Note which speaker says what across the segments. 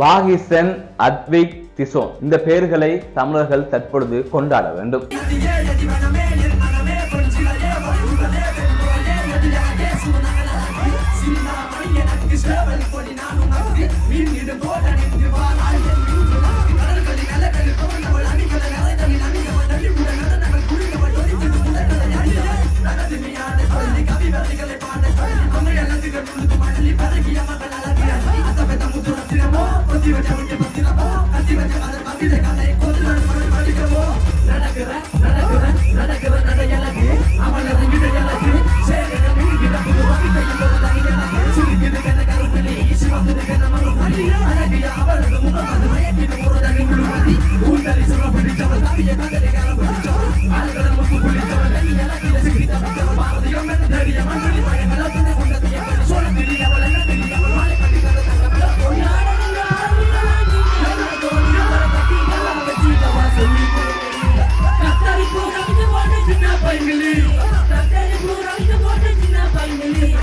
Speaker 1: பாகிசன் அத்விக் திசோ. இந்த பெயர்களை தமிழர்கள் தற்பொழுது கொண்டாட வேண்டும். അഞ്ചു വട്ട അഞ്ചു പത്തിനപ്പോ അഞ്ചു വട്ട കഥ പങ്കിടെ കഥ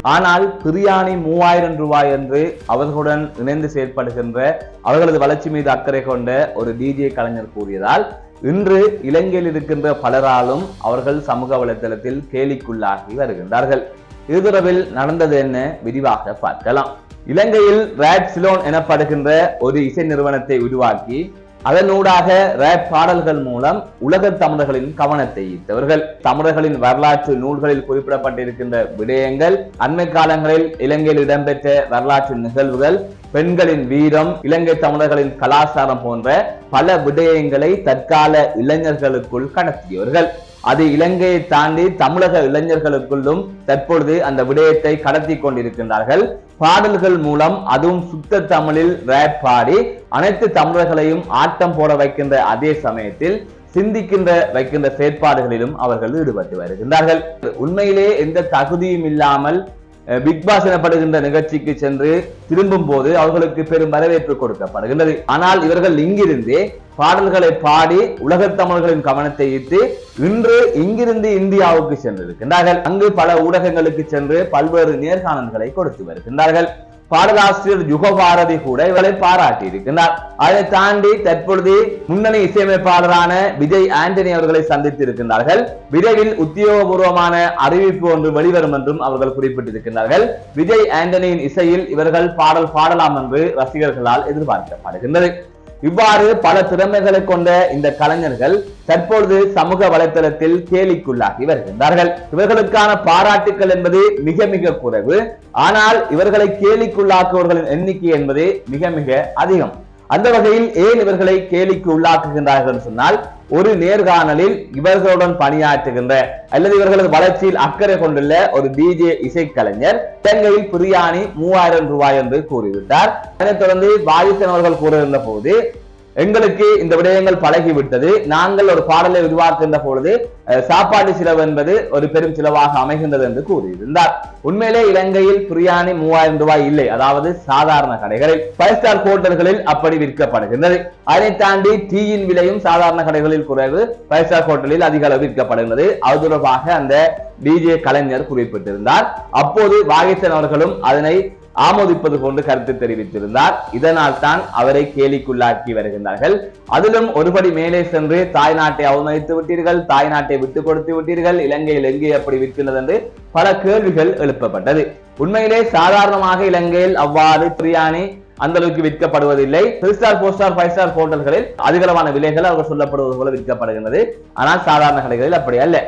Speaker 1: ஆனால் பிரியாணி மூவாயிரம் ரூபாய் என்று அவர்களுடன் இணைந்து செயற்படுகின்ற அவர்களது வளர்ச்சி மீது அக்கறை கொண்ட ஒரு டிஜே கலைஞர் கூறியதால் இன்று இலங்கையில் இருக்கின்ற பலராலும் அவர்கள் சமூக வலைதளத்தில் கேலிக்குள்ளாகி வருகின்றார்கள். இருதரவில் நடந்தது என்ன? விரிவாக பார்க்கலாம். இலங்கையில் ராட் சிலோன் எனப்படுகின்ற ஒரு இசை நிறுவனத்தை உருவாக்கி அதனூடாக ரேப் பாடல்கள் மூலம் உலக தமிழர்களின் கவனத்தை ஈர்த்தவர்கள். தமிழர்களின் வரலாற்று நூல்களில் குறிப்பிடப்பட்டிருக்கின்ற விடயங்கள் அண்மை காலங்களில் இலங்கையில் இடம்பெற்ற வரலாற்று நிகழ்வுகள் பெண்களின் வீரம் இலங்கை தமிழர்களின் கலாச்சாரம் போன்ற பல விடயங்களை தற்கால இளைஞர்களுக்குள் கடத்தியவர்கள். அது இலங்கையை தாண்டி தமிழக இளைஞர்களுக்குள்ளும் தற்பொழுது அந்த விடயத்தை கடத்தி கொண்டிருக்கின்றார்கள். பாடல்கள் மூலம் அதுவும் சுத்த தமிழில் ரேப் பாடி அனைத்து தமிழர்களையும் ஆட்டம் போட வைக்கின்ற அதே சமயத்தில் சிந்திக்கின்ற வைக்கின்ற செயற்பாடுகளிலும் அவர்கள் ஈடுபட்டு வருகின்றார்கள். உண்மையிலே எந்த தகுதியும் இல்லாமல் பிக் பாஸ் எனப்படுகின்ற நிகழ்ச்சிக்கு சென்று திரும்பும் போது அவர்களுக்கு பெரும் வரவேற்பு கொடுக்கப்படுகின்றது. ஆனால் இவர்கள் இங்கிருந்து பாடல்களை பாடி உலகத் தமிழர்களின் கவனத்தை ஈர்த்து இன்று இங்கிருந்து இந்தியாவுக்கு சென்றிருக்கின்றார்கள். அங்கு பல ஊடகங்களுக்கு சென்று பல்வேறு நேர்காணல்களை கொடுத்து வருகின்றார்கள். பாடலாசிரியர் யுகபாரதி கூட இவளை பாராட்டி இருக்கின்றார் அதை தாண்டி தற்பொழுது முன்னணி இசையமைப்பாளரான விஜய் ஆண்டனி அவர்களை சந்தித்து இருக்கின்றார்கள் விரைவில் உத்தியோகபூர்வமான அறிவிப்பு ஒன்று வெளிவரும் என்றும் அவர்கள் குறிப்பிட்டிருக்கின்றார்கள். விஜய் ஆண்டனியின் இசையில் இவர்கள் பாடல் பாடலாம் என்று ரசிகர்களால் எதிர்பார்க்கப்படுகின்றது. இவ்வாறு பல திறமைகளை கொண்ட இந்த கலைஞர்கள் தற்பொழுது சமூக வலைத்தளத்தில் கேலிக்குள்ளாகி வருகின்றார்கள். இவர்களுக்கான பாராட்டுக்கள் என்பது மிக மிக குறைவு. ஆனால் இவர்களை கேலிக்குள்ளாக்குவர்களின் எண்ணிக்கை என்பது மிக மிக அதிகம். அந்த வகையில் ஏன் இவர்களை கேலிக்கு உள்ளாக்குகின்றார்கள் சொன்னால் ஒரு நேர்காணலில் இவர்களுடன் பணியாற்றுகின்ற அல்லது இவர்களது வளர்ச்சியில் அக்கறை கொண்டுள்ள ஒரு டிஜே இசைக்கலைஞர் இலங்கையில் பிரியாணி மூவாயிரம் ரூபாய் என்று கூறிவிட்டார். அதனைத் தொடர்ந்து வாயுசன் அவர்கள் கூறியிருந்த போது எங்களுக்கு இந்த விடயங்கள் பழகிவிட்டது. நாங்கள் ஒரு பாடலை உருவாக்குகின்ற பொழுது சாப்பாட்டு செலவு என்பது ஒரு பெரும் செலவாக அமைகின்றது என்று கூறியிருந்தார். உண்மையிலே இலங்கையில் பிரியாணி மூவாயிரம் ரூபாய் இல்லை. அதாவது சாதாரண கடைகளில். ஃபைவ் ஸ்டார் ஹோட்டல்களில் அப்படி விற்கப்படுகின்றது. அதை தாண்டி டீயின் விலையும் சாதாரண கடைகளில் குறைவு. ஃபைவ் ஸ்டார் ஹோட்டலில் அதிக அளவு விற்கப்படுகிறது அது தொடர்பாக அந்த டிஜே கலைஞர் குறிப்பிட்டிருந்தார். அப்போது வாகிசன் அவர்களும் அதனை ஆமோதிப்பது போன்று கருத்து தெரிவித்திருந்தார். இதனால் தான் அவரை கேலிக்குள்ளாக்கி வருகின்றார்கள். அதிலும் ஒருபடி மேலே சென்று தாய் நாட்டை அவமதித்து விட்டீர்கள் தாய் நாட்டை விட்டு கொடுத்து விட்டீர்கள் இலங்கையில் எங்கே அப்படி விற்கின்றது என்று பல கேள்விகள் எழுப்பப்பட்டது. உண்மையிலே சாதாரணமாக இலங்கையில் அவ்வாறு பிரியாணி அந்த அளவுக்கு விற்கப்படுவதில்லை. Three star four star five star ஹோட்டல்களில் அதிகளவான விலைகள் அவர்கள் சொல்லப்படுவது போல விற்கப்படுகின்றது. ஆனால் சாதாரண கடைகளில் அப்படி அல்ல.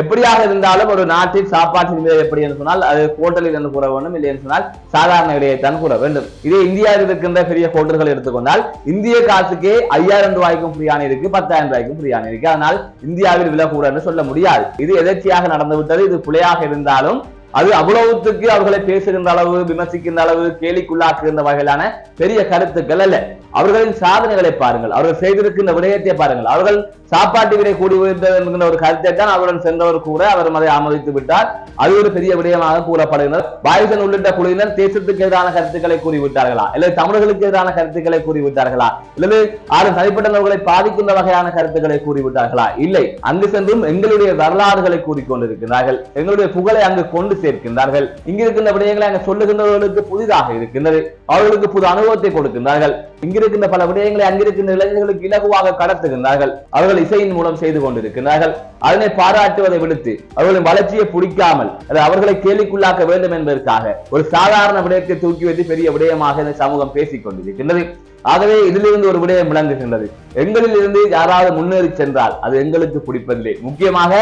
Speaker 1: எப்படியாக இருந்தாலும் ஒரு நாட்டில் சாப்பாட்டின் விலை எப்படி என்று சொன்னால் அது ஹோட்டலில் என்று கூற வேண்டும் இல்லை என்று சொன்னால் சாதாரண விலையைத்தான் கூற வேண்டும். இதே இந்தியாவில் இருக்கின்ற பெரிய ஹோட்டல்கள் எடுத்துக்கொண்டால் இந்திய காசுக்கே ஐயாயிரம் ரூபாய்க்கும் பிரியாணி இருக்கு பத்தாயிரம் ரூபாய்க்கும் பிரியாணி இருக்கு. அதனால் இந்தியாவில் விலை கூட என்று சொல்ல முடியாது. இது எதர்ச்சியாக நடந்துவிட்டது இது பிழையாக இருந்தாலும் அது அவ்வளவுத்துக்கு அவர்களை பேசுகின்ற அளவு விமர்சிக்கின்ற அளவு கேலிக்குள்ளாக்குகின்ற வகையிலான பெரிய கருத்துக்கள் அல்ல. அவர்களின் சாதனைகளை பாருங்கள். அவர்கள் செய்திருக்கின்ற விடயத்தை பாருங்கள். அவர்கள் சாப்பாட்டு விலை கூடி என்கின்ற ஒரு கருத்தை தான் அவருடன் சென்றவர் கூட அவர் அதை ஆமதித்து விட்டார். அது ஒரு பெரிய விடயமாக கூறப்படுகிறது. பாயுசன் உள்ளிட்ட குழுவினர் தேசத்துக்கு எதிரான கருத்துக்களை கூறிவிட்டார்களா? இல்லை தமிழர்களுக்கு எதிரான கருத்துக்களை கூறிவிட்டார்களா? அல்லது ஆறு தனிப்பட்டவர்களை பாதிக்கின்ற வகையான கருத்துக்களை கூறிவிட்டார்களா? இல்லை. அங்கு சென்றும் எங்களுடைய வரலாறுகளை கூறிக்கொண்டிருக்கிறார்கள். எங்களுடைய புகழை அங்கு கொண்டு சேர்க்கின்றார்கள் இங்கிருக்கின்ற விடயங்களை அங்க சொல்லுகின்றவர்களுக்கு புதிதாக இருக்கின்றது. அவர்களுக்கு புது அனுபவத்தை கொடுக்கின்றார்கள். இங்கிருக்கின்ற பல விடயங்களை அங்கிருக்கின்ற இளைஞர்களுக்கு இலகுவாக கடத்துகின்றார்கள். அவர்கள் இசையின் மூலம் செய்து கொண்டிருக்கிறார்கள் அதனை பாராட்டுவதை விடுத்து அவர்களின் வளர்ச்சியை பிடிக்காமல் அது அவர்களை கேலிக்குள்ளாக்க வேண்டும் என்பதற்காக ஒரு சாதாரண விடயத்தை தூக்கி வைத்து பெரிய விடயமாக இந்த சமூகம் பேசிக் கொண்டிருக்கின்றது ஆகவே இதிலிருந்து ஒரு விடயம் விளங்குகின்றது. எங்களில் இருந்து யாராவது முன்னேறி சென்றால் அது எங்களுக்கு பிடிப்பதில்லை. முக்கியமாக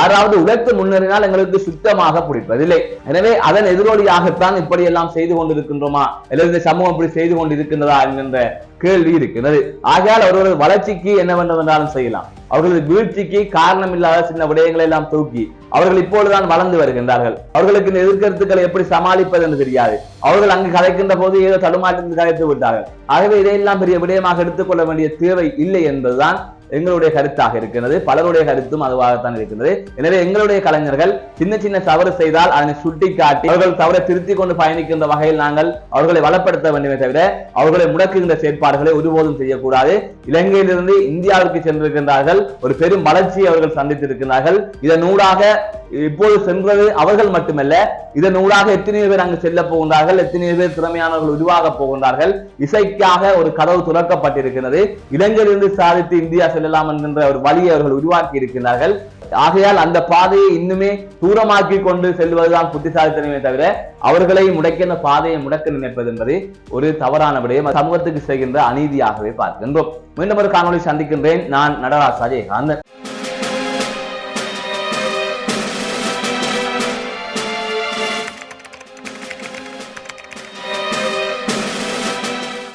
Speaker 1: ஆறாவது உழைத்து முன்னேறினால் எங்களுக்கு சுத்தமாக பிடிப்பதில்லை. எனவே அதன் எதிரொலியாகத்தான் இப்படியெல்லாம் செய்து கொண்டிருக்கின்றோமா? அல்லது இந்த சமூகம் இப்படி செய்து கொண்டிருக்கின்றதா என்கின்ற கேள்வி இருக்கிறது ஆகையால் அவர்களது வளர்ச்சிக்கு என்ன வேண்டுமென்றாலும் செய்யலாம். அவர்களது வீழ்ச்சிக்கு காரணம் இல்லாத சின்ன விடயங்களை எல்லாம் தூக்கி அவர்கள் இப்பொழுதுதான் வளர்ந்து வருகின்றார்கள். அவர்களுக்கு இந்த எதிர்கருத்துக்களை எப்படி சமாளிப்பது என்று தெரியாது. அவர்கள் அங்கு கலைக்கின்ற போது ஏதோ தடுமாற்றத்தில் கலைத்து விட்டார்கள் ஆகவே இதையெல்லாம் பெரிய விடயமாக எடுத்துக்கொள்ள வேண்டிய தேவை இல்லை என்பதுதான் எங்களுடைய கருத்தாக இருக்கிறது. பலருடைய கருத்தும் அதுவாகத்தான் இருக்கிறது. எனவே எங்களுடைய கலைஞர்கள் சின்ன சின்ன தவறு செய்தால் அதனை சுட்டி காட்டி அவர்கள் தவறை திருத்திக் கொண்டு பயணிக்கின்ற வகையில் நாங்கள் அவர்களை வளப்படுத்த வேண்டுமே தவிர அவர்களை முடக்குகின்ற செயற்பாடுகளை ஒருபோதும் செய்யக்கூடாது. இலங்கையிலிருந்து இந்தியாவிற்கு சென்றிருக்கின்றார்கள். ஒரு பெரும் வளர்ச்சியை அவர்கள் சந்தித்திருக்கிறார்கள் இதன் ஊடாக இப்போது சென்றது அவர்கள் மட்டுமல்ல இதன் ஊடாக எத்தனையோ பேர் அங்கு செல்ல போகின்றார்கள் எத்தனையோ பேர் திறமையானவர்கள் உருவாக போகின்றார்கள். இசைக்காக ஒரு கதவு துறக்கப்பட்டிருக்கிறது இலங்கையிலிருந்து சாதித்து இந்தியா செல்லலாம் என்கின்ற ஒரு வழியை அவர்கள் உருவாக்கி இருக்கிறார்கள் ஆகையால் அந்த பாதையை இன்னுமே தூரமாக்கி கொண்டு செல்வதுதான் புத்திசாலித்தனமே தவிர அவர்களை முடக்க பாதையை முடக்க நினைப்பது என்பது ஒரு தவறான விடயம். சமூகத்துக்கு செய்கின்ற அநீதியாகவே பார்க்கின்றோம். மீண்டும் ஒரு காணொலி சந்திக்கின்றேன். நான் நடராஜ் அஜயகாந்தன்